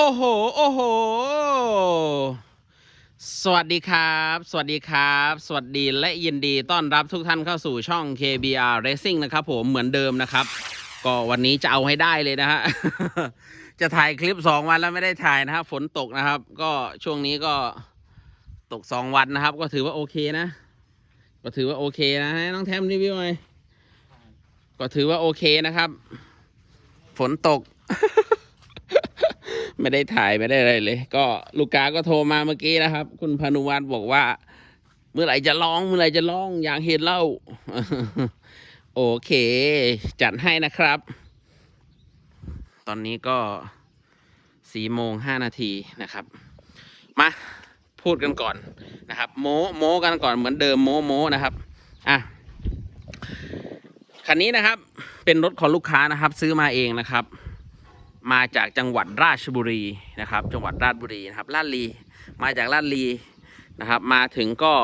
โอ้โห โอ้โห สวัสดีครับ สวัสดีครับ สวัสดีและยินดีต้อนรับทุกท่านเข้าสู่ช่อง KBR Racing นะครับผมเหมือนเดิมนะครับ ก็วันนี้จะเอาให้ได้เลยนะฮะ จะถ่ายคลิปสองวันแล้วไม่ได้ถ่ายนะครับ ฝนตกนะครับ ก็ช่วงนี้ก็ตกสองวันนะครับ ก็ถือว่าโอเคนะ ก็ถือว่าโอเคนะให้น้องแทมรีวิวหน่อยก็ถือว่าโอเคนะครับ ฝนตก ไม่ได้ถ่ายไม่ได้อะไรเลย ก็ลูกค้าก็โทรมาเมื่อกี้นะครับ คุณพานุวัฒน์บอกว่า เมื่อไหร่จะร้องเมื่อไหร่จะร้องอยากเห็นเล่า โอเค จัดให้นะครับ ตอนนี้ก็สี่โมงห้านาทีนะครับ มาพูดกันก่อนนะครับ โม้โม้กันก่อนเหมือนเดิมโม้โม้นะครับอะคันนี้นะครับเป็นรถของลูกค้านะครับ ซื้อมาเองนะครับ มาจากจังหวัดราชบุรีนะครับ จังหวัดราชบุรีนะครับลาดลีมาจากลาดลีนะครับ มาถึงก็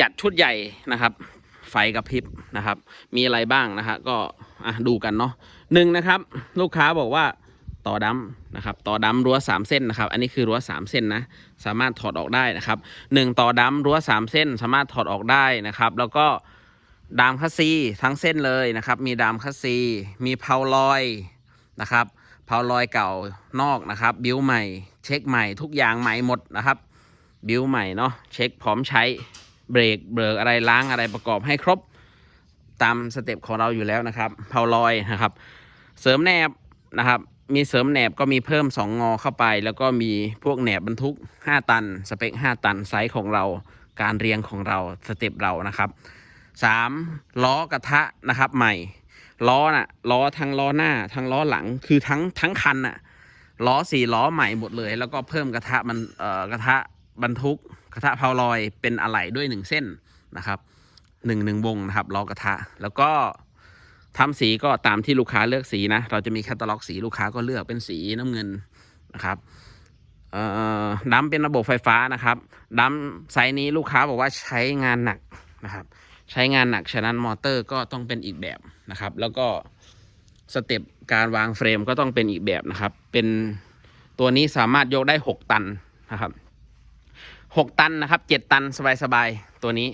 จัดชุดใหญ่นะครับ ไฟกระพริบนะครับ มีอะไรบ้างนะฮะก็อะดูกันเนาะหนึ่งนะครับ ลูกค้าบอกว่าต่อดำนะครับ ต่อดำรั้วสามเส้นนะครับ อันนี้คือรั้วสามเส้นนะสามารถถอดออกได้นะครับหนึ่งต่อดำรั้วสามเส้น สามารถถอดออกได้นะครับ แล้วก็ดามคัสซีทั้งเส้นเลยนะครับ มีดามคัสซีมีเพาลอยนะครับ เพาลอยเก่านอกนะครับ บิวใหม่ เช็คใหม่ทุกอย่างใหม่หมดนะครับ บิวใหม่เนาะเช็คพร้อมใช้เบรกเบรกอะไรล้างอะไรประกอบให้ครบ ตามสเต็ปของเราอยู่แล้วนะครับเพาลอยนะครับ เสริมแนบนะครับมีเสริมแหนบก็มีเพิ่ม 2 งอเข้าไป แล้วก็มีพวกแหนบบรรทุก 5 ตัน สเปค 5 ตันไซส์ของเรา การเรียงของเราสเต็ปเรานะครับ 3. ล้อกระทะนะครับใหม่ ล้อน่ะล้อทั้งล้อหน้า ทั้งล้อหลังคือทั้งทั้งคันน่ะล้อสี่ล้อใหม่หมดเลย แล้วก็เพิ่มกระทะมันเอ่อกระทะบรรทุกกระทะเพาลอยเป็นอะไหล่ด้วยหนึ่งเส้นนะครับหนึ่งหนึ่งวงนะครับล้อกระทะแล้วก็ทำสีก็ตามที่ลูกค้าเลือกสีนะ เราจะมีแคตตาล็อกสีลูกค้าก็เลือกเป็นสีน้ำเงินนะครับเอ่อดัมเป็นระบบไฟฟ้านะครับดัมไซส์นี้ลูกค้าบอกว่าใช้งานหนักนะครับ ใช้งานหนักฉะนั้นมอเตอร์ก็ต้องเป็นอีกแบบนะครับ แล้วก็สเต็ปการวางเฟรมก็ต้องเป็นอีกแบบนะครับ เป็นตัวนี้สามารถยกได้ 6 ตันนะครับ6ตันนะครับ7ตันสบายๆตัวนี้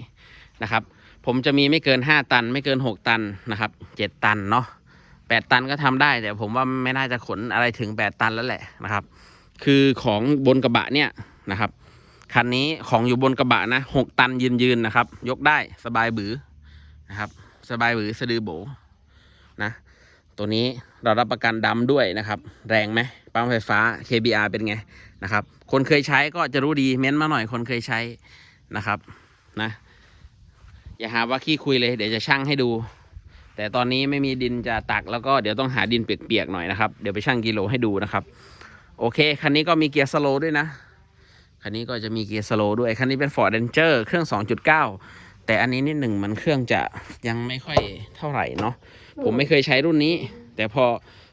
นะครับ ผมจะมีไม่เกิน 5 ตัน ไม่เกิน 6 ตันนะครับ7ตันเนาะ8ตันก็ทำได้ แต่ผมว่าไม่น่าจะขนอะไรถึง 8 ตันแล้วแหละนะครับ คือของบนกระบะเนี่ยนะครับ คันนี้ของอยู่บนกระบะนะหกตันยืนยืนๆนะครับ ยกได้สบายบือนะครับ สบายบือสะดือโบนะ ตัวนี้เรารับประกันดำด้วยนะครับ แรงไหมปั๊มไฟฟ้า KBR เป็นไงนะครับ คนเคยใช้ก็จะรู้ดีเม้นมาหน่อยคนเคยใช้นะครับนะอย่าหาว่าขี้คุยเลย เดี๋ยวจะช่างให้ดู แต่ตอนนี้ไม่มีดินจะตักแล้วก็เดี๋ยวต้องหาดินเปียกๆหน่อยนะครับ เดี๋ยวไปช่างกิโลให้ดูนะครับ โอเค คันนี้ก็มีเกียร์สโลด้วยนะ คันนี้ก็จะมีเกียร์สโลด้วย คันนี้เป็น Ford Ranger เครื่อง 2.9 แต่อันนี้นิดหนึ่งมันเครื่องจะยังไม่ค่อยเท่าไหร่เนาะ ผมไม่เคยใช้รุ่นนี้ แต่พอ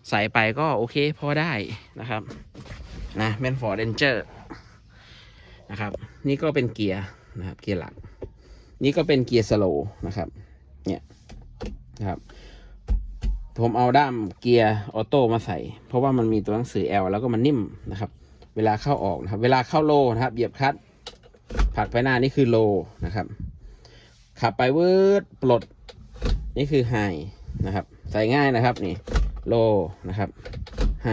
ใส่ไปก็โอเคพอได้นะครับ นะเป็น Ford Ranger นะครับ นี่ก็เป็นเกียร์นะครับ เกียร์หลัก นี่ก็เป็นเกียร์สโลนะครับ เนี่ยนะครับผมเอาด้ามเกียร์ออโต้มาใส่ เพราะว่ามันมีตัวหนังสือ L แล้วก็มันนิ่มนะครับ เวลาเข้าออกนะครับ เวลาเข้าโลนะครับ เหยียบคัตผลักไปหน้านี่คือโลนะครับ ขับไปวืดปลดนี่คือไฮนะครับ ใส่ง่ายนะครับนี่โลนะครับไฮ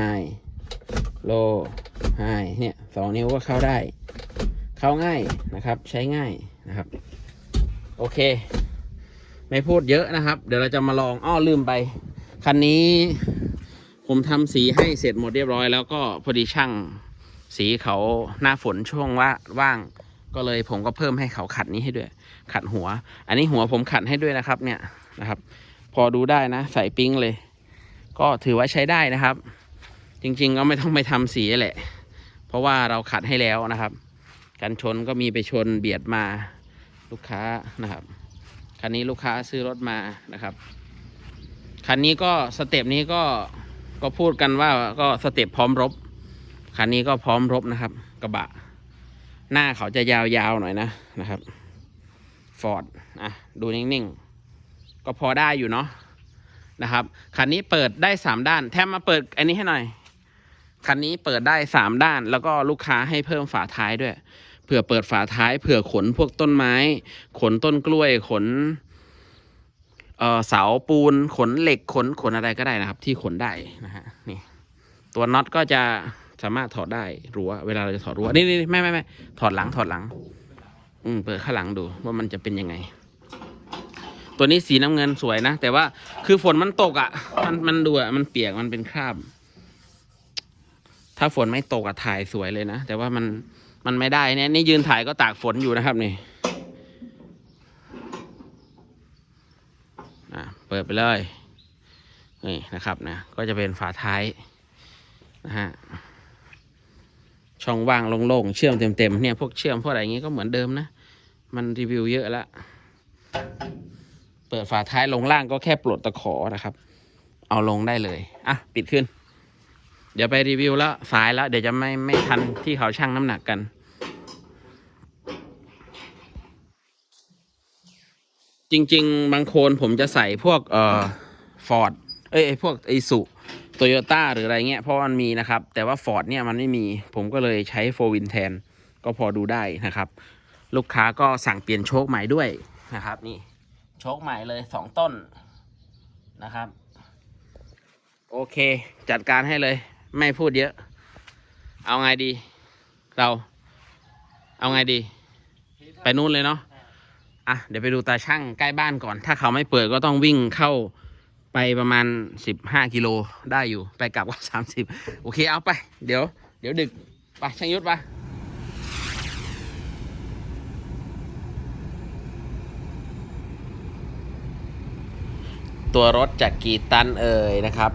โลไฮเนี่ยสองนิ้วก็เข้าได้ เข้าง่ายนะครับ ใช้ง่ายนะครับ โอเค ไม่พูดเยอะนะครับ เดี๋ยวเราจะมาลองอ้อลืมไป คันนี้ผมทำสีให้เสร็จหมดเรียบร้อยแล้วก็พอดีช่าง สีเขาหน้าฝนช่วงว่าว่าง ก็เลยผมก็เพิ่มให้เขาขัดนี้ให้ด้วย ขัดหัว อันนี้หัวผมขัดให้ด้วยนะครับ เนี่ยนะครับ พอดูได้นะใส่ปิ้งเลย ก็ถือว่าใช้ได้นะครับ จริง ๆ ก็ไม่ต้องไปทำสีแหละ เพราะว่าเราขัดให้แล้วนะครับกันชนก็มีไปชนเบียดมาลูกค้านะครับคันนี้ลูกค้าซื้อรถมานะครับคันนี้ก็สเต็ปนี้ก็ก็พูดกันว่าก็สเต็ปพร้อมรบ คันนี้ก็พร้อมรบนะครับ กระบะ หน้าเขาจะยาวๆหน่อยนะนะครับฟอร์ดอะดูนิ่งๆ ก็พอได้อยู่เนาะนะครับคันนี้เปิดได้สามด้าน แทมมาเปิดอันนี้ให้หน่อยคันนี้เปิดได้สามด้าน แล้วก็ลูกค้าให้เพิ่มฝาท้ายด้วยเผื่อเปิดฝาท้ายเผื่อขนพวกต้นไม้ ขนต้นกล้วยขนเอ่อเสาปูนขนเหล็กขนขนอะไรก็ได้นะครับ ที่ขนได้นะฮะนี่ตัวน็อตก็จะ สามารถถอดได้รั้วเวลาเราจะถอดรั้วนี่นี่ไม่ไม่ไม่ถอดหลังถอดหลัง อืมเปิดข้างหลังดูว่ามันจะเป็นยังไง ตัวนี้สีน้ำเงินสวยนะแต่ว่าคือฝนมันตกอะ่ะ มันมันดูอะ่ะมันเปียกมันเป็นคราบ ถ้าฝนไม่ตกอะถ่ายสวยเลยนะแต่ว่ามันมันไม่ได้เนี่ยนี่ยืนถ่ายก็ตากฝนอยู่นะครับนี่อะเปิดไปเลยนี่นะครับนะก็จะเป็นฝาท้ายนะฮะ ช่องว่างโล่งๆเชื่อมเต็มๆเนี่ยพวกเชื่อมพวกอะไรอย่างงี้ก็เหมือนเดิมนะ มันรีวิวเยอะแล้วเปิดฝาท้ายลงล่างก็แค่ปลดตะขอนะครับ เอาลงได้เลยอะปิดขึ้น เดี๋ยวไปรีวิวแล้วสายแล้วเดี๋ยวจะไม่ไม่ทันที่เขาชั่งน้ำหนักกันจริง ๆ บางโคนผมจะใส่พวกเอ่อฟอร์ดเอ้ยพวกไอสุ โตโยต้าหรืออะไรเงี้ยเพราะมันมีนะครับ แต่ว่าฟอร์ดเนี่ยมันไม่มีผมก็เลยใช้โฟวินแทน ก็พอดูได้นะครับ ลูกค้าก็สั่งเปลี่ยนโชคใหม่ด้วยนะครับ นี่โชคใหม่เลยสองต้นนะครับ โอเค จัดการให้เลย ไม่พูดเยอะ เอาไงดี เรา เอาไงดี ไปนู่นเลยเนาะอะเดี๋ยวไปดูตาช่างใกล้บ้านก่อน ถ้าเขาไม่เปิดก็ต้องวิ่งเข้า ไปประมาณสิบห้ากิโลได้อยู่ ไปกลับก็สามสิบโอเคเอาไป เดี๋ยว เดี๋ยวดึก ไปช่างยุทธไปตัวรถจากกี่ตันเอ่ยนะครับ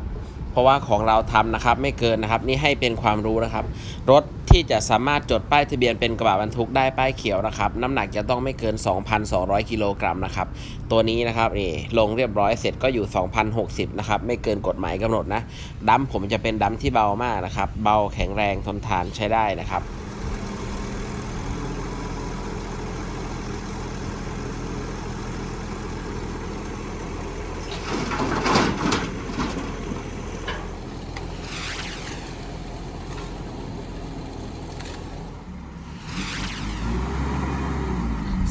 เพราะว่าของเราทำนะครับไม่เกินนะครับ นี่ให้เป็นความรู้นะครับ รถที่จะสามารถจดป้ายทะเบียนเป็นกระบะบรรทุกได้ป้ายเขียวนะครับ น้ำหนักจะต้องไม่เกิน 2,200 กิโลกรัมนะครับ ตัวนี้นะครับนี่ลงเรียบร้อยเสร็จก็อยู่ 2,060 นะครับ ไม่เกินกฎหมายกำหนดนะดัมผมจะเป็นดัมที่เบามากนะครับ เบาแข็งแรงทนทานใช้ได้นะครับ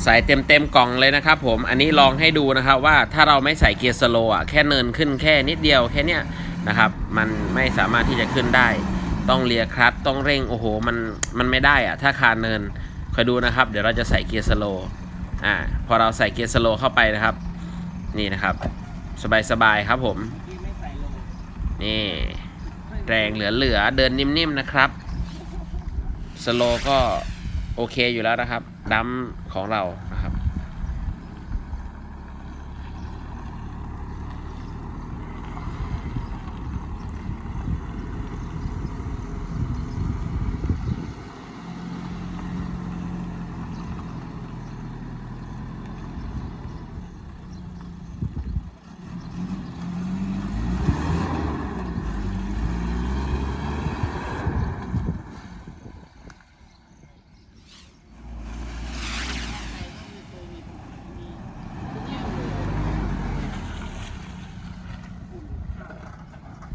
ใส่เต็มเต็มๆกล่องเลยนะครับผมอันนี้ลองให้ดูนะครับว่าถ้าเราไม่ใส่เกียร์สโลว์อะแค่เนินขึ้นแค่นิดเดียวแค่เนี้ยนะครับ มันไม่สามารถที่จะขึ้นได้ ต้องเลียคลัตต้องเร่งโอ้โหมันมันไม่ได้อะถ้าคาเนินคอยดูนะครับ เดี๋ยวเราจะใส่เกียร์สโลว์อ่าพอเราใส่เกียร์สโลว์เข้าไปนะครับ นี่นะครับ สบายๆครับผมนี่แรงเหลือๆเดินนิ่มๆนะครับสโลก็ โอเคอยู่แล้วนะครับดัมของเรา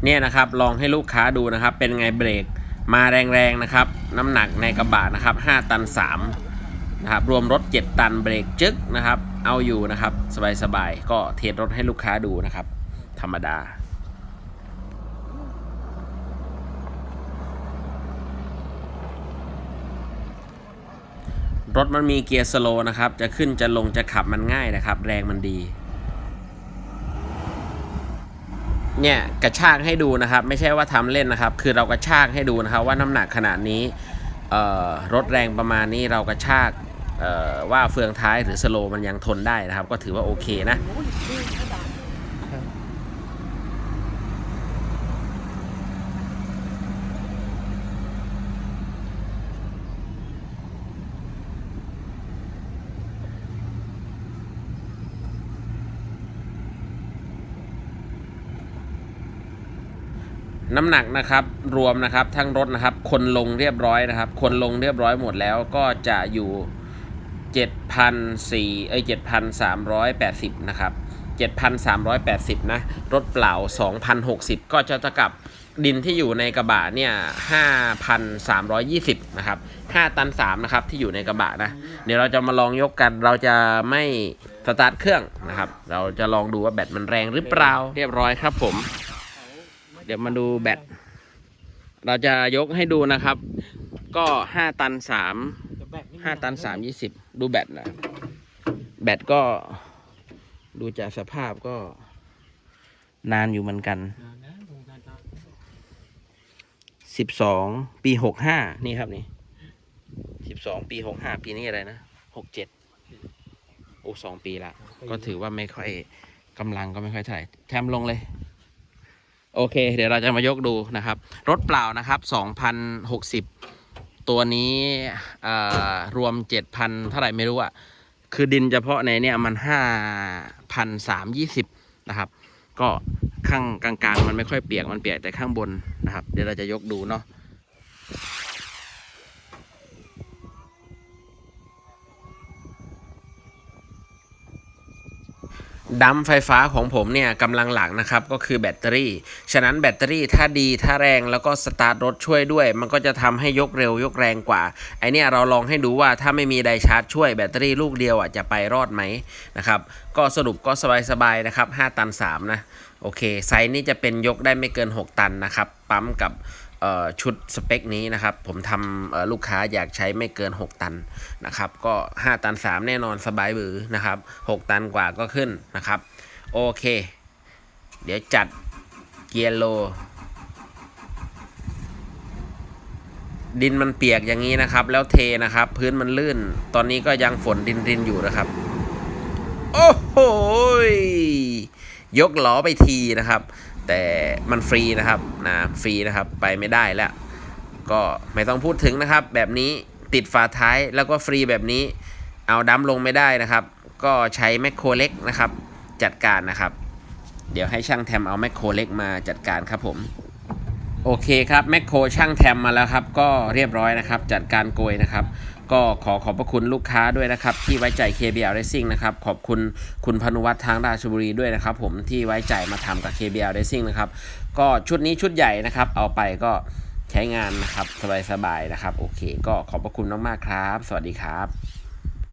เนี่ยนะครับลองให้ลูกค้าดูนะครับ เป็นไงเบรกมาแรงๆนะครับ น้ำหนักในกระบะนะครับ 5 ตัน3นะครับรวมรถ 7 ตันเบรกจึ๊กนะครับ เอาอยู่นะครับ สบายๆ ก็เทสรถให้ลูกค้าดูนะครับ ธรรมดารถมันมีเกียร์สโลว์นะครับ จะขึ้นจะลงจะขับมันง่ายนะครับ แรงมันดี เนี่ยกระชากให้ดูนะครับ ไม่ใช่ว่าทำเล่นนะครับ คือเรากระชากให้ดูนะครับ ว่าน้ำหนักขนาดนี้รถแรงประมาณนี้เรากระชากว่าเฟืองท้ายหรือสโลว์มันยังทนได้นะครับ ก็ถือว่าโอเคนะ น้ำหนักนะครับรวมนะครับทั้งรถนะครับ คนลงเรียบร้อยนะครับ คนลงเรียบร้อยหมดแล้วก็จะอยู่7,004เอ้ย7,380 นะครับ 7,380 นะ รถเปล่า 2,060 ก็จะเท่ากับดินที่อยู่ในกระบะเนี่ยห้าพันสามร้อยยี่สิบนะครับห้าตันสามนะครับ ที่อยู่ในกระบะนะ เดี๋ยวเราจะมาลองยกกัน เราจะไม่สตาร์ทเครื่องนะครับ เราจะลองดูว่าแบตมันแรงหรือเปล่า เรียบร้อยครับผม ดี๋ยวมาดูแบต เราจะยกให้ดูนะครับ ก็ห้าตันสามห้าตันสามยี่สิบดูแบตนะแบตก็ดูจากสภาพก็นานอยู่เหมือนกันสิบสองปีหกห้านี่ครับนี่สิบสองปีหกห้าปีนี้อะไรนะหกเจ็ดโอ้สองปีละ ก็ถือว่าไม่ค่อยกำลังก็ไม่ค่อยเท่าไหร่แทมลงเลย โอเค เดี๋ยวเราจะมายกดูนะครับ รถเปล่านะครับสองพันหกสิบตัวนี้รวมเจ็ดพันเท่าไหร่ไม่รู้อะคือดินเฉพาะในเนี่ยมันห้าพันสามยี่สิบนะครับ ก็ข้างกลางๆ มันไม่ค่อยเปียกมันเปียกแต่ข้างบนนะครับ เดี๋ยวเราจะยกดูเนาะ ดัมไฟฟ้าของผมเนี่ยกำลังหลักนะครับก็คือแบตเตอรี่ ฉะนั้นแบตเตอรี่ถ้าดีถ้าแรงแล้วก็สตาร์ทรถช่วยด้วย มันก็จะทำให้ยกเร็วยกแรงกว่า ไอเนี่ยเราลองให้ดูว่าถ้าไม่มีไดชาร์จช่วยแบตเตอรี่ลูกเดียวอะจะไปรอดไหมนะครับก็สรุปก็สบายๆนะครับ 5 ตัน 3 นะ โอเค ไซส์นี้จะเป็นยกได้ไม่เกิน 6 ตันนะครับ ปั๊มกับ ชุดสเปคนี้นะครับ ผมทำลูกค้าอยากใช้ไม่เกิน 6 ตันนะครับ ก็ 5 ตัน 3 แน่นอนสบายบือนะครับ 6 ตันกว่าก็ขึ้นนะครับ โอเค เดี๋ยวจัดเกียร์โล ดินมันเปียกอย่างนี้นะครับ แล้วเทนะครับ พื้นมันลื่น ตอนนี้ก็ยังฝนดินรินอยู่นะครับ โอ้โหยกล้อไปทีนะครับ แต่มันฟรีนะครับนะฟรีนะครับไปไม่ได้แล้ว ก็ไม่ต้องพูดถึงนะครับ แบบนี้ติดฝาท้ายแล้วก็ฟรีแบบนี้ เอาดัมลงไม่ได้นะครับ ก็ใช้แมคโครเล็กนะครับ จัดการนะครับ เดี๋ยวให้ช่างแทมเอาแมคโครเล็กมาจัดการครับผมโอเคครับแมคโครช่างแทมมาแล้วครับ ก็เรียบร้อยนะครับ จัดการโกยนะครับ ก็ขอขอบพระคุณลูกค้าด้วยนะครับ ที่ไว้ใจ KBL Racing นะครับ ขอบคุณคุณพนุวัฒน์ทางราชบุรีด้วยนะครับ ผมที่ไว้ใจมาทำกับ KBL Racing นะครับ ก็ชุดนี้ชุดใหญ่นะครับ เอาไปก็ใช้งานนะครับ สบายๆนะครับ โอเค ก็ขอบพระคุณมากๆครับ สวัสดีครับ